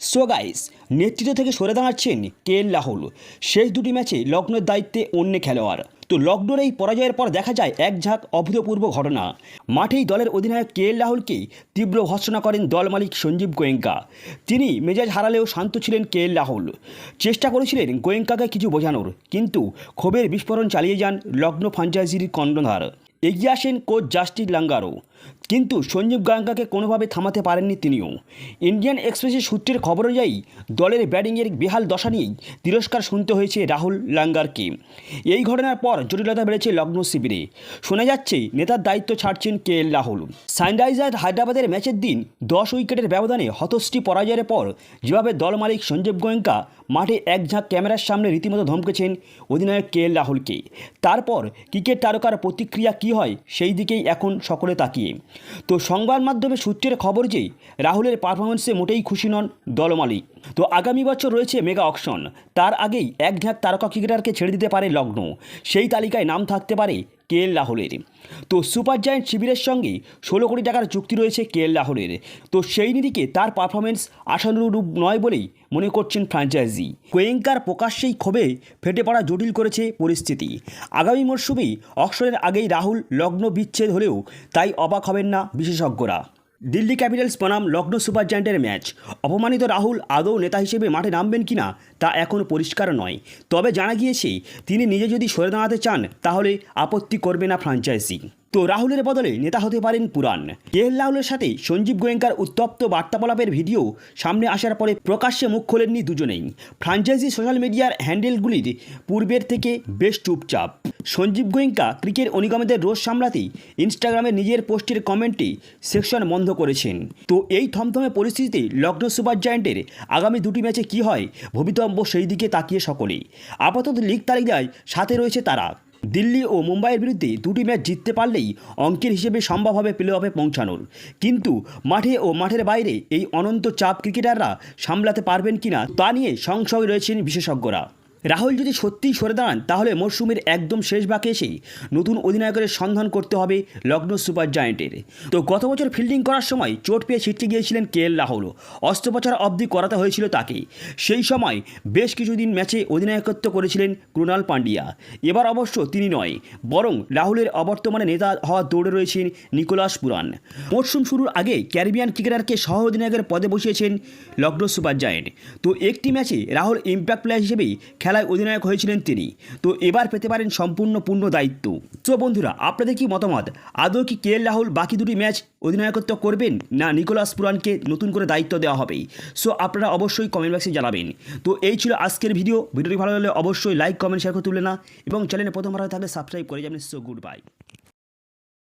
So guys নেতৃত্ব থেকে সরে দাঁড়াচ্ছেন কে এল রাহুল শেষ দুটি ম্যাচে লগ্নের দায়িত্বে অন্য খেলোয়াড়। তো লগ্নর এই পরাজয়ের পর দেখা যায় এক ঝাঁক অভূতপূর্ব ঘটনা। মাঠেই দলের অধিনায়ক কে এল রাহুলকে তীব্র ভর্সনা করেন দল মালিক সঞ্জীব গোয়েঙ্কা। তিনি মেজাজ হারালেও শান্ত ছিলেন কে এল রাহুল চেষ্টা করেছিলেন গোয়েঙ্কাকে কিছু বোঝানোর, কিন্তু ক্ষোভের বিস্ফোরণ চালিয়ে যান লগ্ন ফ্রাঞ্চাইজির কর্ণধার। এগিয়ে আসেন কোচ জাস্টিস লাঙ্গারও কিন্তু সঞ্জীব গাঙ্গাকে কোনোভাবে থামাতে পারেননি তিনিও। ইন্ডিয়ান এক্সপ্রেসের সূত্রের খবর অনুযায়ী, দলের ব্যাটিংয়ের বেহাল দশা নিয়েই তিরস্কার শুনতে হয়েছে রাহুল লাঙ্গারকে। এই ঘটনার পর জটিলতা বেড়েছে লগ্ন শিবিরে। শোনা যাচ্ছে, নেতার দায়িত্ব ছাড়ছেন কে এল রাহুল। সানরাইজার হায়দ্রাবাদের ম্যাচের দিন দশ উইকেটের ব্যবধানে হতশ্রী পরাজয়ের পর যেভাবে দল মালিক সঞ্জীব গোয়েঙ্কা মাঠে এক ঝাঁক ক্যামেরার সামনে রীতিমতো ধমকেছেন অধিনায়ক কে এল রাহুলকে। তারপর ক্রিকেট তারকার প্রতিক্রিয়া কী হয়, সেই দিকেই এখন সকলে তাকিয়ে। তো সংবাদ মাধ্যমে সূত্রের খবর যে, রাহুলের পারফরমেন্সে মোটেই খুশি নন দলমালিক তো আগামী বছর রয়েছে মেগা অকশন। তার আগেই এক ঝাঁক তারকা ক্রিকেটারকে ছেড়ে দিতে পারে লগ্ন। সেই তালিকায় নাম থাকতে পারে কে এল রাহুলের তো সুপার জায়েন্ট শিবিরের সঙ্গে ষোলো কোটি টাকার চুক্তি রয়েছে কে এল রাহুলের তো সেই নিদিকে তার পারফরমেন্স আশানুরূপ নয় বলেই মনে করছেন ফ্র্যাঞ্চাইজি কোয়েঙ্কার প্রকাশ্যেই ক্ষোভে ফেটে পড়া জটিল করেছে পরিস্থিতি। আগামী মরশুমেই অক্সরের আগেই রাহুল লগ্ন বিচ্ছেদ হলেও তাই অবাক হবেন না বিশেষজ্ঞরা। দিল্লি ক্যাপিটালস বনাম লগ্ন সুপার জায়ান্টের ম্যাচ। অপমানিত রাহুল আদৌ নেতা হিসেবে মাঠে নামবেন কিনা তা এখন পরিষ্কার নয়। তবে জানা গিয়েছে তিনি নিজে যদি সরে দাঁড়াতে চান, তাহলে আপত্তি করবে না ফ্রাঞ্চাইজি। তো রাহুলের বদলে নেতা হতে পারেন পুরাণ কে এল রাহুলের সাথে সঞ্জীব গোয়েঙ্কার উত্তপ্ত বার্তালাপের ভিডিও সামনে আসার পরে প্রকাশ্যে মুখ খোলেননি দুজনেই। ফ্রাঞ্চাইজি সোশ্যাল মিডিয়ার হ্যান্ডেলগুলির পূর্বের থেকে বেশ চুপচাপ। সঞ্জীব গোয়েঙ্কা ক্রিকেট অনিগমদের রোজ সামলাতেই ইনস্টাগ্রামে নিজের পোস্টের কমেন্টে সেকশন বন্ধ করেছেন। তো এই থমথমে পরিস্থিতিতে লগ্ন সুপার জায়েন্টের আগামী দুটি ম্যাচে কী হয় ভবিতব্য সেই দিকে তাকিয়ে সকলেই। আপাতত লিগ তালিকায় সাথে রয়েছে তারা। দিল্লি ও মুম্বাইয়ের বিরুদ্ধে দুটি ম্যাচ জিততে পারলেই অঙ্কের হিসেবে সম্ভব হবে প্লে অফে পৌঁছানোর। কিন্তু মাঠে ও মাঠের বাইরে এই অনন্ত চাপ ক্রিকেটাররা সামলাতে পারবেন কিনা তা নিয়ে সংশয় রয়েছেন বিশেষজ্ঞরা। রাহুল যদি সত্যিই সরে দাঁড়ান, তাহলে মরশুমের একদম শেষ বাঁকে এসেই নতুন অধিনায়কের সন্ধান করতে হবে লগ্ন সুপার জায়েন্টের। তো গত বছর ফিল্ডিং করার সময় চোট পেয়ে ছিটকে গিয়েছিলেন কে এল রাহুল। অস্ত্রোপচার অবধি করাতে হয়েছিল তাকে। সেই সময় বেশ কিছুদিন ম্যাচে অধিনায়কত্ব করেছিলেন ক্রুণাল পান্ডিয়া এবার অবশ্য তিনি নয়, বরং রাহুলের অবর্তমানে নেতা হওয়ার দৌড়ে রয়েছেন নিকোলাস পুরান। মরশুম শুরুর আগে ক্যারিবিয়ান ক্রিকেটারকে সহ অধিনায়কের পদে বসিয়েছেন লগ্ন সুপার জায়েন্ট। তো একটি ম্যাচে রাহুল ইম্প্যাক্ট প্লেয়ার হিসেবেই খেলায় অধিনায়ক হয়েছিলেন তিনি। তো এবার পেতে পারেন সম্পূর্ণ পূর্ণ দায়িত্ব। তো বন্ধুরা, আপনাদের কি মতামত? আদৌ কি কে রাহুল বাকি দুটি ম্যাচ অধিনায়কত্ব করবেন না নিকোলাস পুরানকে নতুন করে দায়িত্ব দেওয়া হবে? সো আপনারা অবশ্যই কমেন্ট বক্সে জানাবেন। তো এই ছিল আজকের ভিডিও। ভিডিওটি ভালো লাগলে অবশ্যই লাইক কমেন্ট শেয়ার করে তুলে না এবং চ্যানেলে প্রথমবার হয়ে থাকলে সাবস্ক্রাইব করে যাবেন। So good bye